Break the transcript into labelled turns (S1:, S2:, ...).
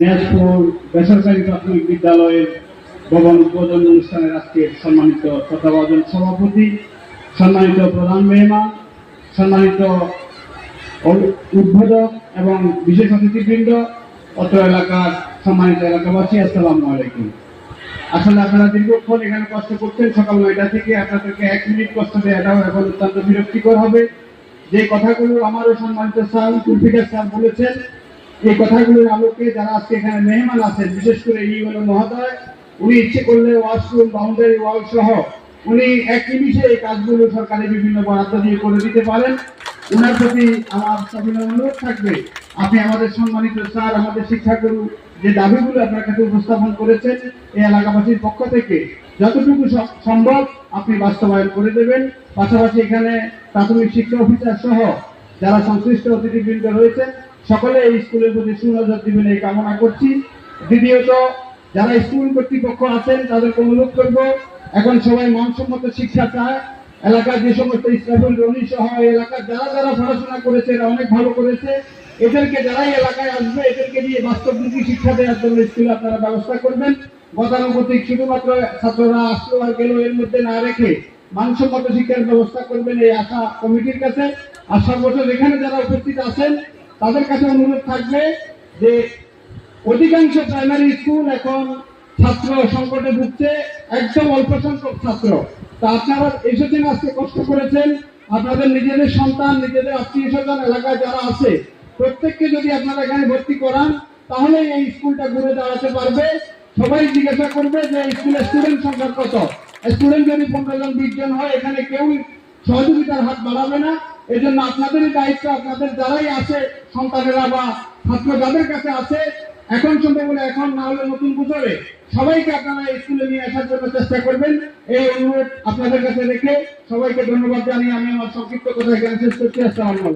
S1: দিনাজপুর বেসরকারি প্রাথমিক বিদ্যালয়ের ভবন উদ্বোধন অনুষ্ঠানের আজকে সম্মানিত তত্ত্বাবধান সভাপতি, সম্মানিত প্রধান মেহমান, সম্মানিত উদ্বোধক এবং বিশেষ অতিথিবৃন্দ, অত্র এলাকার সম্মানিত এলাকাবাসী, আসসালামু আলাইকুম। আসলে আপনারা দীর্ঘক্ষণ এখানে কষ্ট করছেন, সকাল নয়টা থেকে আপনাদেরকে এক মিনিট কষ্ট দেওয়াটাও এখন অত্যন্ত বিরক্তিকর হবে। যে কথাগুলো আমারও সম্মানিত স্যার, কুলফিকার স্যার বলেছেন এই কথাগুলোর আলোকে যারা আজকে এখানে মেহমান আছেন, বিশেষ করে ইউএনও মহোদয়, উনি ইচ্ছে করলে ওয়াশরুম, বাউন্ডারি ওয়াল সহ উনি এক নিমিষে এই কাজগুলো সরকারের বিভিন্ন বরাদ্দ দিয়ে করে দিতে পারেন। ওনার প্রতি আমার সবিনয় অনুরোধ থাকবে, আপনি আমাদের সম্মানিত স্যার, আমাদের শিক্ষাগুরু যে দাবিগুলো আপনার কাছে উপস্থাপন করেছেন, এই এলাকাবাসীর পক্ষ থেকে যতটুকু সম্ভব আপনি বাস্তবায়ন করে দেবেন। পাশাপাশি এখানে প্রাথমিক শিক্ষা অফিসার সহ যারা সংশ্লিষ্ট অতিথিবৃন্দ রয়েছেন সকলে এই স্কুলের প্রতি সুনজর দিবেন, এই কামনা করছি। দ্বিতীয়ত, যারা স্কুল কর্তৃপক্ষ আছেন, তাদেরকে অনুরোধ করব, এখন সবাই মানসম্মত শিক্ষা চায়। এলাকার যে সমস্ত স্টাফেল রনি সহ এলাকার যারা যারা পড়াশোনা করেছে অনেক ভালো করেছে। এদেরকে যারাই এলাকায় আসবে, এদেরকে নিয়ে বাস্তবমুখী শিক্ষা দেওয়ার জন্য স্কুলে আপনারা ব্যবস্থা করবেন। গতানুগতিক শুধুমাত্র ছাত্ররা আসলো আর গেল, এর মধ্যে না রেখে মানসম্মত শিক্ষার ব্যবস্থা করবেন, এই আশা কমিটির কাছে। আর সর্বশেষ এখানে যারা উপস্থিত আছেন তাদের কাছে অনুরোধ থাকবে যে অধিকাংশ প্রাইমারি স্কুল এখন ছাত্র সংকটে ভুগছে, একদম অল্প সংখ্যক ছাত্র। তা আপনারা এসেছেন আজকে কষ্ট করেছেন, আপনাদের নিজেদের সন্তান, নিজেদের আত্মীয় স্বজন এলাকায় যারা আছে, প্রত্যেককে যদি আপনারা এখানে ভর্তি করান, তাহলে এই স্কুলটা ঘুরে দাঁড়াতে পারবে। সবাই জিজ্ঞাসা করবে যে স্কুলের স্টুডেন্ট সংখ্যা কত? স্টুডেন্ট যদি পনেরো জন, বিশ জন হয়, এখানে কেউ সহযোগিতার হাত বাড়াবে না। এই জন্য আপনাদেরই দায়িত্ব, আপনাদের যারাই আছে, সন্তানেরা বা ছাত্র যাদের কাছে আছে, এখন শুনতে বলে এখন না হলে নতুন বছরে সবাইকে আপনারা স্কুলে নিয়ে আসার জন্য চেষ্টা করবেন। এই অনুরোধ আপনাদের কাছে রেখে সবাইকে ধন্যবাদ জানিয়ে আমি আমার সংক্ষিপ্ত কথা এখানে শেষ করছি। আসসালাম